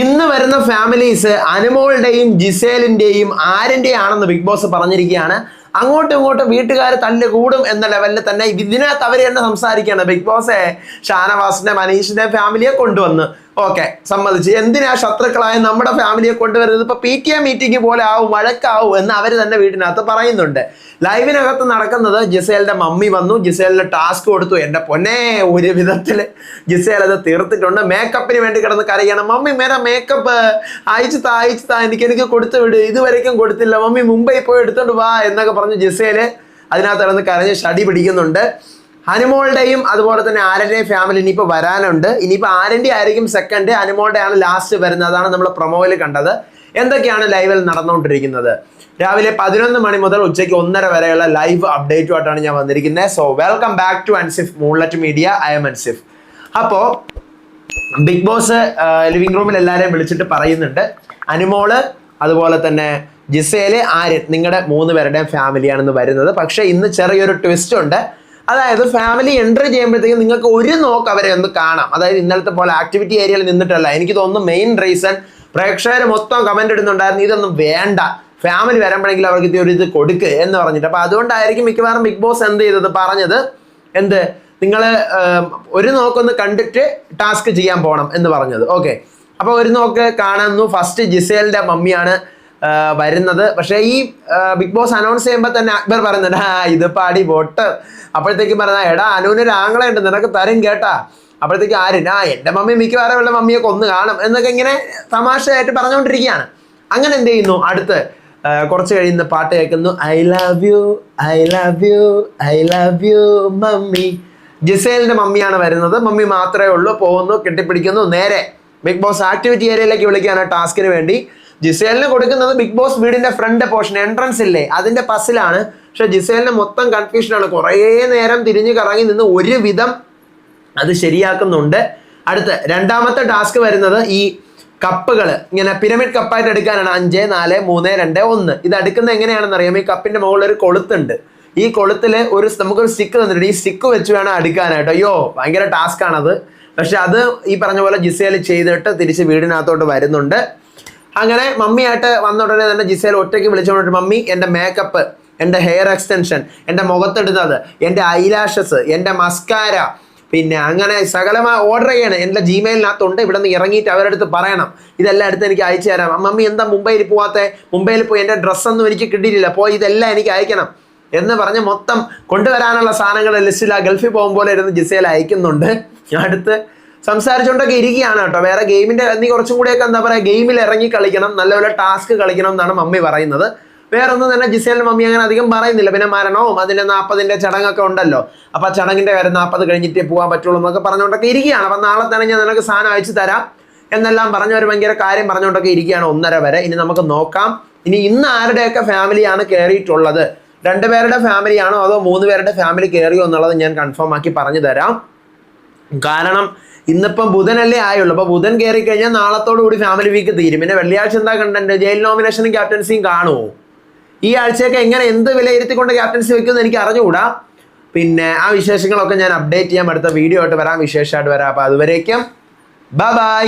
ഇന്ന് വരുന്ന ഫാമിലീസ് അനുമോളുടെയും ജിസേലിന്റെയും ആരിന്റെയാണെന്ന് ബിഗ് ബോസ് പറഞ്ഞിരിക്കുകയാണ്. അങ്ങോട്ടും ഇങ്ങോട്ടും വീട്ടുകാർ തന്നെ കൂടും എന്ന ലെവലിൽ തന്നെ ഇതിനകത്ത് അവർ തന്നെ സംസാരിക്കുകയാണ് ബിഗ് ബോസെ ഷാനവാസിന്റെ മനീഷിന്റെ ഫാമിലിയെ കൊണ്ടുവന്ന്. ഓക്കെ സമ്മതിച്ച്. എന്തിനാ ശത്രുക്കളായ നമ്മുടെ ഫാമിലിയെ കൊണ്ടുവരുന്നത്? ഇപ്പൊ പി ടി എ മീറ്റിംഗ് പോലെ ആവും വഴക്കാവും എന്ന് അവർ തന്നെ വീടിനകത്ത് പറയുന്നുണ്ട്. ലൈവിനകത്ത് നടക്കുന്നത് ജിസേലിന്റെ മമ്മി വന്നു ജിസേലിന് ടാസ്ക് കൊടുത്തു. എന്റെ പൊന്നെ ഒരു വിധത്തിൽ ജിസേൽ അത് തീർത്തിട്ടുണ്ട്. മേക്കപ്പിന് വേണ്ടി കിടന്ന് കരയണം. മമ്മി മേരെ മേക്കപ്പ് അയച്ചു താ അയച്ചു താ എനിക്ക് എനിക്ക് കൊടുത്തു വിട്. ഇതുവരേക്കും കൊടുത്തില്ല. മമ്മി മുംബൈ പോയി എടുത്തോണ്ട് വാ എന്നൊക്കെ പറഞ്ഞു ജിസേൽ അതിനകത്ത് കിടന്ന് കരഞ്ഞ് ഷടി പിടിക്കുന്നുണ്ട്. ഹനുമോളുടെയും അതുപോലെ തന്നെ ആരന്റെയും ഫാമിലി ഇനിയിപ്പോൾ വരാനുണ്ട്. ഇനിയിപ്പോൾ ആരന്റെ ആയിരിക്കും സെക്കൻഡ് ഹനുമോളുടെ ആണ് ലാസ്റ്റ് വരുന്നത്. അതാണ് നമ്മൾ പ്രൊമോയിൽ കണ്ടത്. എന്തൊക്കെയാണ് ലൈവിൽ നടന്നുകൊണ്ടിരിക്കുന്നത്? രാവിലെ പതിനൊന്ന് മണി മുതൽ ഉച്ചയ്ക്ക് ഒന്നര വരെയുള്ള ലൈവ് അപ്ഡേറ്റുമായിട്ടാണ് ഞാൻ വന്നിരിക്കുന്നത്. So welcome back to Ansif moonlet media I am Ansif അപ്പോൾ ബിഗ് ബോസ് ലിവിംഗ് റൂമിൽ എല്ലാവരെയും വിളിച്ചിട്ട് പറയുന്നുണ്ട്. അനുമോൾ അതുപോലെ തന്നെ ജിസേൽ ആര്യൻ നിങ്ങളുടെ മൂന്ന് പേരുടെയും ഫാമിലിയാണെന്ന് വരുന്നത്. പക്ഷേ ഇന്ന് ചെറിയൊരു ട്വിസ്റ്റ് ഉണ്ട്. അതായത് ഫാമിലി എൻട്രി ചെയ്യുമ്പോഴത്തേക്കും നിങ്ങൾക്ക് ഒരു നോക്ക് അവരെ ഒന്ന് കാണാം. അതായത് ഇന്നലത്തെ പോലെ ആക്ടിവിറ്റി ഏരിയയിൽ നിന്നിട്ടല്ല. എനിക്ക് തോന്നുന്നു മെയിൻ റീസൺ പ്രേക്ഷകർ മൊത്തം കമന്റ് ഇടുന്നുണ്ടായിരുന്നു. ഇതൊന്നും വേണ്ട. ഫാമിലി വരുമ്പോഴെങ്കിലും അവർക്ക് ഒരു ഇത് കൊടുക്ക് എന്ന് പറഞ്ഞിട്ട്. അപ്പോൾ അതുകൊണ്ടായിരിക്കും മിക്കവാറും ബിഗ് ബോസ് എന്ത് ചെയ്തത്? പറഞ്ഞത് എന്ത്? നിങ്ങൾ ഒരു നോക്കൊന്ന് കണ്ടിട്ട് ടാസ്ക് ചെയ്യാൻ പോകണം എന്ന് പറഞ്ഞത്. ഓക്കെ അപ്പോൾ ഒരു നോക്ക് കാണുന്നു. ഫസ്റ്റ് ജിസേലിന്റെ മമ്മിയാണ് വരുന്നത്. പക്ഷേ ഈ ബിഗ് ബോസ് അനൗൺസ് ചെയ്യുമ്പോൾ തന്നെ അക്ബർ പറയുന്നുണ്ട് ആ ഇത് പാടി വോട്ട് അപ്പോഴത്തേക്കും പറഞ്ഞ എടാ അനൂന് രാങ്ങളെ ഉണ്ട് നിനക്ക് തരും കേട്ടാ. അപ്പോഴത്തേക്ക് ആരും? ആ എന്റെ മമ്മി മിക്കവാറും ഉള്ള മമ്മിയെ കൊന്നു കാണും എന്നൊക്കെ ഇങ്ങനെ തമാശയായിട്ട് പറഞ്ഞുകൊണ്ടിരിക്കുകയാണ്. അങ്ങനെ എന്ത് ചെയ്യുന്നു? അടുത്ത് കുറച്ച് കഴിയുന്ന പാട്ട് കേൾക്കുന്നു. I love you I love you I love you mummy. ജിസേലിന്റെ മമ്മിയാണ് വരുന്നത്. മമ്മി മാത്രമേ ഉള്ളൂ പോകുന്നു കെട്ടിപ്പിടിക്കുന്നു. നേരെ ബിഗ് ബോസ് ആക്ടിവിറ്റി ഏരിയയിലേക്ക് വിളിക്കുകയാണ് ടാസ്കിന് വേണ്ടി. ജിസേലിന് കൊടുക്കുന്നത് ബിഗ് ബോസ് വീടിന്റെ ഫ്രണ്ട് പോർഷൻ എൻട്രൻസ് ഇല്ലേ? അതിന്റെ പസിലാണ്. പക്ഷെ ജിസേലിന് മൊത്തം കൺഫ്യൂഷനാണ് കുറേ നേരം തിരിഞ്ഞു കറങ്ങി നിന്ന് ഒരുവിധം അത് ശരിയാക്കുന്നുണ്ട്. അടുത്ത രണ്ടാമത്തെ ടാസ്ക് വരുന്നത് ഈ കപ്പുകൾ ഇങ്ങനെ പിരമിഡ് കപ്പായിട്ട് എടുക്കാനാണ്. അഞ്ച് നാല് മൂന്ന് രണ്ട് ഒന്ന്. ഇത് എടുക്കുന്നത് എങ്ങനെയാണെന്ന് അറിയാം ഈ കപ്പിന്റെ മുകളിൽ ഒരു കൊളുത്തുണ്ട്. ഈ കൊളുത്തിൽ ഒരു നമുക്കൊരു സ്റ്റിക്ക് തന്നിട്ടുണ്ട്. ഈ സ്റ്റിക്ക് വെച്ച് വേണം അടുക്കാനായിട്ട്. അയ്യോ ഭയങ്കര ടാസ്ക് ആണത്. പക്ഷെ അത് ഈ പറഞ്ഞ പോലെ ജിസേൽ ചെയ്തിട്ട് തിരിച്ച് വീടിനകത്തോട്ട് വരുന്നുണ്ട്. അങ്ങനെ മമ്മിയായിട്ട് വന്ന ഉടനെ തന്നെ ജിസേൽ ഒറ്റയ്ക്ക് വിളിച്ചുകൊണ്ട് മമ്മി എന്റെ മേക്കപ്പ് എന്റെ ഹെയർ എക്സ്റ്റൻഷൻ എന്റെ മുഖത്തിടുന്നത് എന്റെ ഐലാഷസ് എന്റെ മസ്കാര പിന്നെ അങ്ങനെ സകലമായി ഓർഡർ ചെയ്യണം. എന്റെ ജിമെയിലിനകത്തുണ്ട് ഇവിടെ നിന്ന് ഇറങ്ങിയിട്ട് അവരുടെ അടുത്ത് പറയണം. ഇതെല്ലാം എടുത്ത് എനിക്ക് അയച്ചു തരാം. മമ്മി എന്താ മുംബൈയിൽ പോവാത്തെ? മുംബൈയിൽ പോയി എന്റെ ഡ്രസ്സൊന്നും എനിക്ക് കിട്ടിയിട്ടില്ല. പോയി ഇതെല്ലാം എനിക്ക് അയക്കണം. എന്ന് പറഞ്ഞ് മൊത്തം കൊണ്ടുവരാനുള്ള സാധനങ്ങളുടെ ലിസ്റ്റിൽ ആ ഗൾഫിൽ പോകുമ്പോൾ ഇരുന്ന് ജിസേൽ അയക്കുന്നുണ്ട്. അടുത്ത് സംസാരിച്ചുകൊണ്ടൊക്കെ ഇരിക്കുകയാണ് കേട്ടോ. വേറെ ഗെയിമിന്റെ നീ കുറച്ചും കൂടിയൊക്കെ എന്താ പറയുക ഗെയിമിൽ ഇറങ്ങി കളിക്കണം നല്ലപോലെ ടാസ്ക് കളിക്കണം എന്നാണ് മമ്മി പറയുന്നത്. വേറെ ഒന്നും തന്നെ ജിസേലിന്റെ മമ്മി അങ്ങനെ അധികം പറയുന്നില്ല. പിന്നെ മരണവും അതിന്റെ നാൽപ്പതിന്റെ ചടങ്ങൊക്കെ ഉണ്ടല്ലോ. അപ്പോൾ ആ ചടങ്ങിന്റെ കാര്യം നാൽപ്പത് കഴിഞ്ഞിട്ടേ പോകാൻ പറ്റുള്ളൂ എന്നൊക്കെ പറഞ്ഞുകൊണ്ടൊക്കെ ഇരിക്കുകയാണ്. അപ്പൊ നാളെ തന്നെ ഞാൻ നിനക്ക് സാധനം അയച്ചു തരാം. എന്നെല്ലാം പറഞ്ഞ ഒരു ഭയങ്കര കാര്യം പറഞ്ഞുകൊണ്ടൊക്കെ ഇരിക്കുകയാണ് ഒന്നര വരെ. ഇനി നമുക്ക് നോക്കാം. ഇനി ഇന്ന് ആരുടെയൊക്കെ ഫാമിലിയാണ് കയറിയിട്ടുള്ളത്? രണ്ടുപേരുടെ ഫാമിലിയാണോ അതോ മൂന്ന് പേരുടെ ഫാമിലി കയറിയോ എന്നുള്ളത് ഞാൻ കൺഫേം ആക്കി പറഞ്ഞു തരാം. കാരണം ഇന്നിപ്പം ബുധനല്ലേ ആയുള്ളൂ. അപ്പൊ ബുധൻ കയറി കഴിഞ്ഞാൽ നാളത്തോട് കൂടി ഫാമിലി വീക്ക് തീരും. പിന്നെ വെള്ളിയാഴ്ച എന്താ കണ്ടന്റ് ജയിൽ നോമിനേഷനും ക്യാപ്റ്റൻസിയും കാണുമോ ഈ ആഴ്ചയൊക്കെ എങ്ങനെ എന്ത് വിലയിരുത്തിക്കൊണ്ട് ക്യാപ്റ്റൻസി വെക്കുമെന്ന് എനിക്ക് അറിഞ്ഞുകൂടാ. പിന്നെ ആ വിശേഷങ്ങളൊക്കെ ഞാൻ അപ്ഡേറ്റ് ചെയ്യാൻ അടുത്ത വീഡിയോ ആയിട്ട് വരാം. വിശേഷമായിട്ട് വരാം. അപ്പൊ അതുവരേക്കും. ബൈ